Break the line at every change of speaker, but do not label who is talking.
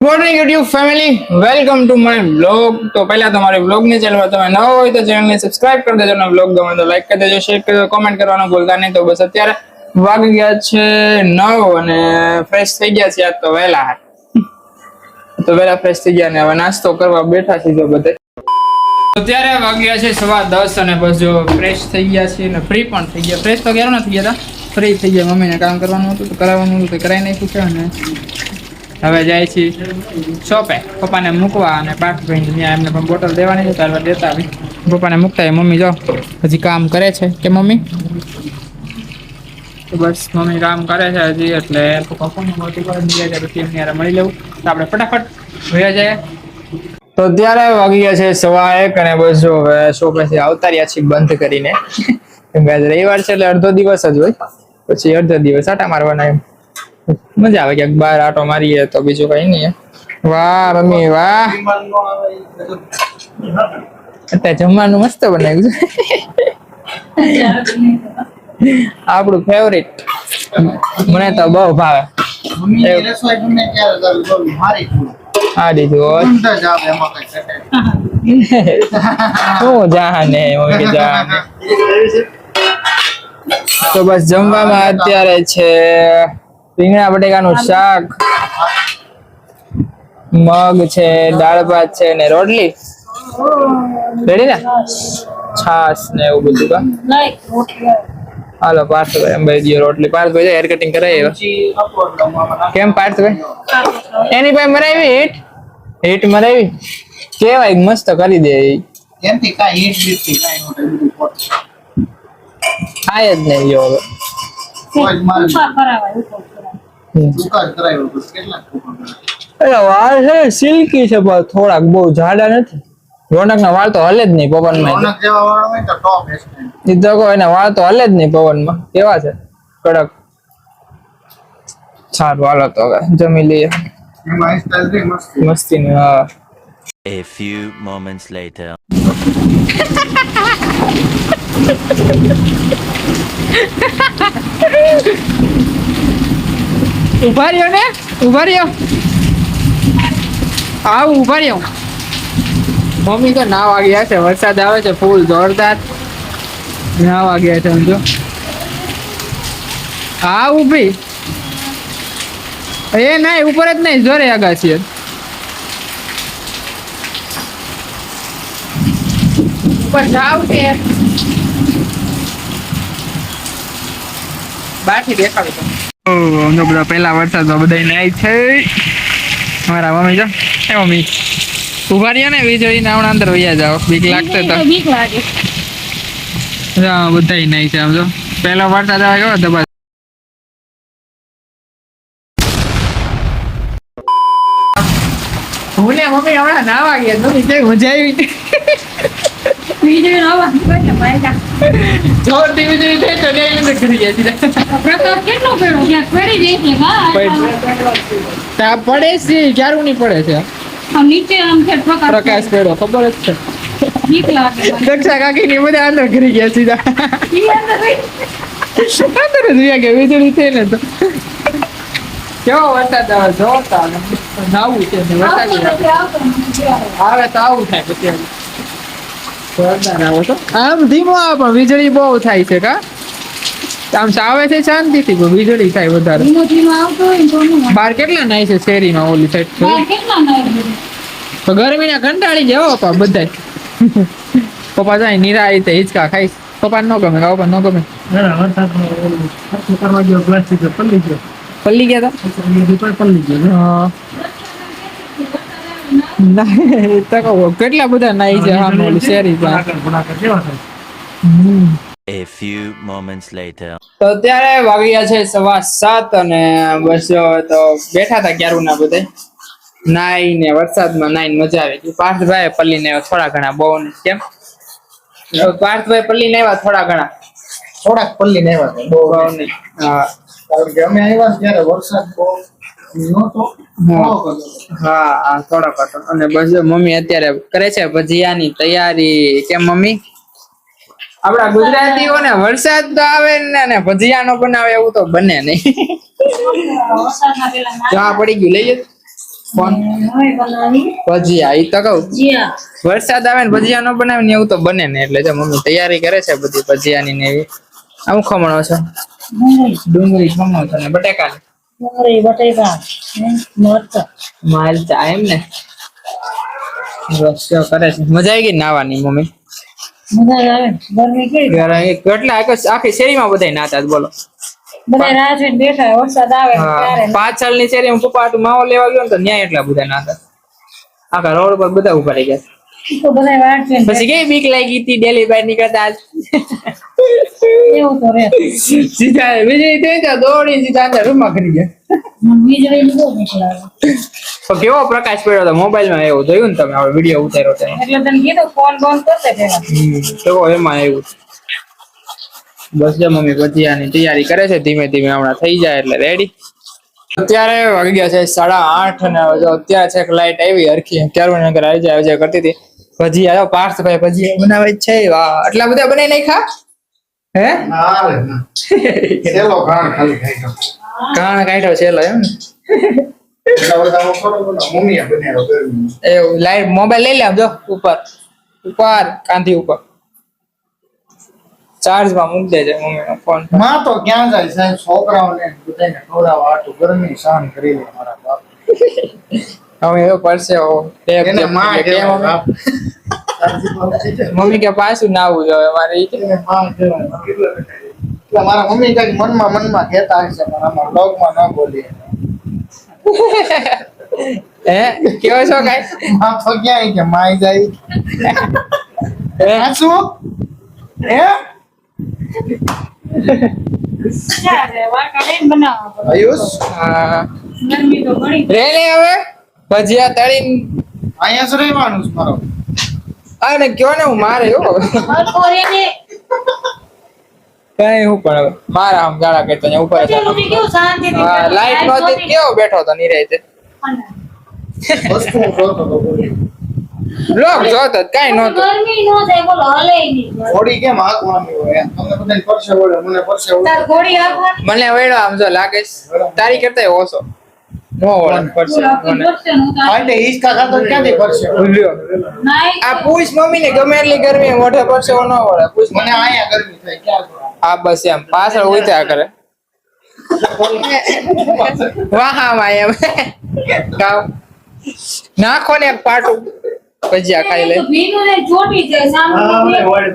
Morning YouTube family welcome to my blog તો પહેલા તમારી બ્લોગની ચેનલમાં તમે નવો હોય તો ચેનલને સબસ્ક્રાઇબ કરી દેજો અને બ્લોગ ગમે તો લાઈક કરી દેજો શેર કરી દેજો કોમેન્ટ કરવાનું ભૂલતા નહીં. તો બસ અત્યારે વાગી ગયા છે નવ અને ફ્રેશ થઈ ગયા છે આજ તો વહેલા. તો વહેલા ફ્રેશ થઈ ગયા ને હવે નાસ્તો કરવા બેઠા છે જો બધે. અત્યારે વાગ્યા છે સવા દસ અને બસ જો ફ્રેશ થઈ ગયા છે અને ફ્રી પણ થઈ ગયા. ફ્રેશ તો ક્યારે નથી ગયા ફ્રી થઈ ગયા. મમ્મીને કામ કરવાનું હતું, તો કરાવવાનું હતું, તો કરાવી નાખ્યું છે અને હવે જાય છે શોપે. પપ્પાને મૂકવા અને પાર્થભાઈ ત્યાં એમને પણ બોટલ દેવાની છે ત્યારબાદ દેતા આવી. પપ્પાને મૂકતા એ મમ્મી, જો. હજી કામ કરે છે કે મમ્મી? બસ, મમ્મી કામ કરે છે હજી, એટલે પપ્પા મોટી હારે મળી લેવું તો આપણે ફટાફટ વયા જાય તો અત્યારે વાગી ગયા છે સવા એક અને બસ જો હવે શોપેથી આવતા રહ્યા છીએ બંધ કરીને. કેમ કે રવિવાર છે, એટલે અડધો દિવસ જ હોય. પછી અડધો દિવસ આટા મારવાના એમ. મજા આવે ક્યાંક બહાર આટો મારીએ તો બીજું કઈ નહીં. વાહ મમ્મી વાહ. અત્યારે જમવાનું મસ્ત બનાવ્યું છે. આપણું ફેવરિટ મને તો બહુ ભાવે. આ દીધું. શું જાને મમ્મી જાને તો બસ જમવામાં અત્યારે છે રીંગણા બટેકાનું શાક મગ છે દાળ ભાત છે ને રોટલી. રેડી ને? છાસ ને એવું બધું કા? હાલો પાર્થભાઈ એમ ભાઈ દિયો રોટલી. પાર્થભાઈ હેર કટિંગ કરાવી આવ્યા. કેમ પાર્થભાઈ? એની પાસે મરાવી હીટ? હીટ મરાવી? કેવાય મસ્ત કરી દે
હીટ કાંઈ.
થાય જ નહીં જો હવે.
કોઈ મારે કરાવ્યો.
વાળ છે સિલ્કી છે પણ થોડાક બહુ જાડા નથી. રોનક ના વાળ તો હલે જ નહીં પવનમાં.
રોનક જેવા વાળ હોય તો top
એ તો કહો એના વાળ તો હલે જ નહીં પવનમાં. કેવા છે? કડક. સારું હાલો તો હવે જમી લઈએ. મસ્તની હા.
A few moments later.
ઊભા રહ્યો ને? ઊભા રહ્યો. આવ ઊભા રહ્યો. મમ્મી તો ના વાગ્યા છે. વરસાદ આવે છે, ફૂલ જોરદાર. ના વાગ્યા છે, સમજો. હા, ઊભી. એ નહીં, ઉપર જ નહીં, જોરે છીએ ઉપર જાવ કે બહારથી દેખાડું તમને. અમને બધા પહેલા વરસાદમાં બધા નાય છે. મારા મમ્મી જો. એ મમ્મી. ઊભા રહ્યા ને વીજળી ના હમણાં અંદર વૈયા જાઓ. બીક લાગશે તો.
બીક લાગે.
હા બધા નાય છે આમ જો. પહેલો વરસાદ આવે કેવો દબા હું ને મમ્મી હમણાં નાવા ગયા. મમ્મી કેવી મજા આવી?
પડે ભાઈલા
જોરથી વીજળી થઈ તો ને અંદર ઘરી ગયા સીધા
પ્રકાશ કેટલો પડ્યો ક્યાંક પડી જાય છે હા
તા પડે છે ક્યારું નહીં પડે છે
આમ નીચે આમ છે પ્રકાશ
પ્રકાશ પડ્યો ખબર જ છે
બીક લાગે
દક્ષા કાકી ની બધા અંદર ઘરી ગયા સીધા
અંદર
જ રહ્યા ગયા વીજળી થઈ ને તો કેવો વરસાદ આવે જોરદાર નાવું છે વરસાદ. આવે તો આવું થાય પછી જોરદાર આવે તો આમ ધીમો આવે પણ વીજળી બહુ થાય છે કા? આમ સાવે છે શાંતિથી પણ વીજળી થાય વધારે.
ધીમો ધીમો આવતો હોય ને તો નો વાંધો.
બાર કેટલા નાય છે શેરીમાં ઓલી સાઈડ
બહાર કેટલા નાય
તો ગરમીના કંટાળી ગયા હો પપ્પા બધા પપ્પા જાય નીરા રીતે હિંચકા ખાઈશ. પપ્પા ન ગમે પપ્પા ન ગમે.
ના પ્લાસ્ટિક પલ્લી ગયો.
પલ્લી ગયા
હતા પલ્લી ગયા ને.
ના કેટલા બધા નાઈ છે આમ ઓલી શેરી
A few moments later.
તો અત્યારે વાગ્યા છે સવા સાત અને બસ તો બેઠા હતા ક્યારું ના બધે નાઈ ને વરસાદમાં નાઈ મજા આવી ગઈ પાર્થભાઈ પલ્લી ને થોડા ઘણા બહુ નહીં કેમ પાર્થભાઈ પલ્લી ને આવ્યા થોડા ઘણા
થોડાક પલ્લી ને આવ્યા બહુ
બહુ
નહીં.
નહીં હા
કારણ કે અમે આવ્યા ત્યારે વરસાદ બહુ
હા. થોડોક હતો અને બસ મમ્મી અત્યારે કરે છે ભજીયાની તૈયારી. કેમ મમ્મી? આપડા ગુજરાતીઓને વરસાદ તો આવે ને ભજીયા નો બનાવે એવું તો બને નહીં. ચા પડી ગયું લઈ જજો. કોણ? ભજીયા, ઈ તો કહું. વરસાદ આવે ને ભજીયા નો બનાવે એવું તો બને ને એટલે જો મમ્મી તૈયારી કરે છે બધી ભજીયાની ને એવી. આવું ખમણો છે.
ડુંગળી
ખમણો છે ને બટેકા
ડુંગળી બટેકા મરચાં
માલ એમ ને રસ્યો કરે છે. મજા આવી ગઈ નાવાની મમ્મી?
મજા આવે ગરમી કેવી
ઘરે કેટલા? આખી શેરીમાં બધાય નાતા બોલો.
બધા રાહ જોઈને બેઠા વરસાદ આવે ને
હા.
ત્યારે.
પાછળની શેરીમાં પપ્પા માવો લેવા ગયો ને તો ન્યાય એટલા બધા નાતા. આખા રોડ પર બધા ઊભા રહી ગયા.
તો બધા વાટ જોઈને
પછી કે બીક લાગી હતી ડેલી બહાર નીકળતા આજ?
એવું તો રે.
સીધા વીજળી થઈ તો દોડી સીધા અંદર રૂમમાં કરી ગયા. તો કેવો પ્રકાશ પડ્યો હતો? મોબાઈલમાં એવું જોયું ને તમે હવે વીડિયો ઉતાર્યો તો
એટલે તને કીધું ફોન બંધ કરશે પેલા
કેવો એમાં એવું બસ જો મમ્મી ભજીયાની તૈયારી કરે છે ધીમે ધીમે હમણાં થઈ જાય એટલે રેડી અત્યારે વાગી ગયા છે સાડા આઠ અને હવે અત્યારે છે લાઈટ આવી હરખી ત્યારે નગર આવી જાય આવી જાય કરતી હતી. ભજીયા પાર્થ પાર્થભાઈ ભજીયા બનાવે છે. વાહ આટલા બધા બનાવી નાખ્યા હે?
ના રે ના. છેલો કાણ ખાલી ખાઈ
કાણ કાઢ્યો છે એમ એવું લાઈટ મોબાઈલ લઈ લે આમ જો ઉપર. ઉપર કાંધી ઉપર. ચાર્જમાં મૂકી દેજે મમ્મી ફોન.
માં તો ક્યાં જાય સાહેબ છોકરાઓને બધાને ખવડાવવા હાટુ ગરમી સહન કરી લે મારા બાપ.
હવે એવો પડશે હો. ટેપ
એને માં
કે મમ્મી?
કે?
પાછું ના આવું જોઈએ મારે ઈ કે.
માં કહેવાય. એટલે મારા મમ્મી કઈ મનમાં મનમાં કહેતા હશે પણ આમાં બ્લોગમાં ન બોલીએ.
હે? કેવો છો કાઈ?
માં તો ક્યાં કે માય જાય.
હે?
શું? હે? આયુષ
હા.
ગરમી તો ઘણી
રે ને હવે? ભજીયા તળીને?
અહીંયા જ રહેવાનું છે મારો.
અને કયો ને હું મારે હો. કઈ હું પણ મારા આમ ગાળા કરતો અહીંયા ઉપર લાઈટ નહોતી. કેવો બેઠો હતો નિરાયતે
વસ્તુ જોતો
કઈ નહોતું.
ગરમી નો થાય બોલો હલે
ઘોડી કેમ હાંકવાની હોય તમને બધાને પરસે વળે મને પરસે વળે
તાર ઘોડી આપવાની
મને વેડો આમ જો લાગે છે. તારી કરતા ઓછો નો
ખાતો ક્યાંથી
ભૂલ્યો. આ પૂછ મમ્મી ને ગમે એટલી ગરમી મોઢે પડશે ન વળે. પૂછ
મને અહીંયા ગરમી થાય ક્યાં
આ બસ એમ. પાછળ ઉત્યા કરે. વાહમાં એમ. ખાવ નાખો ને પાટું. ભજીયા ખાઈ લે
ભીનું ને ચોટી જાય સામે
હા,
બે-
વળે.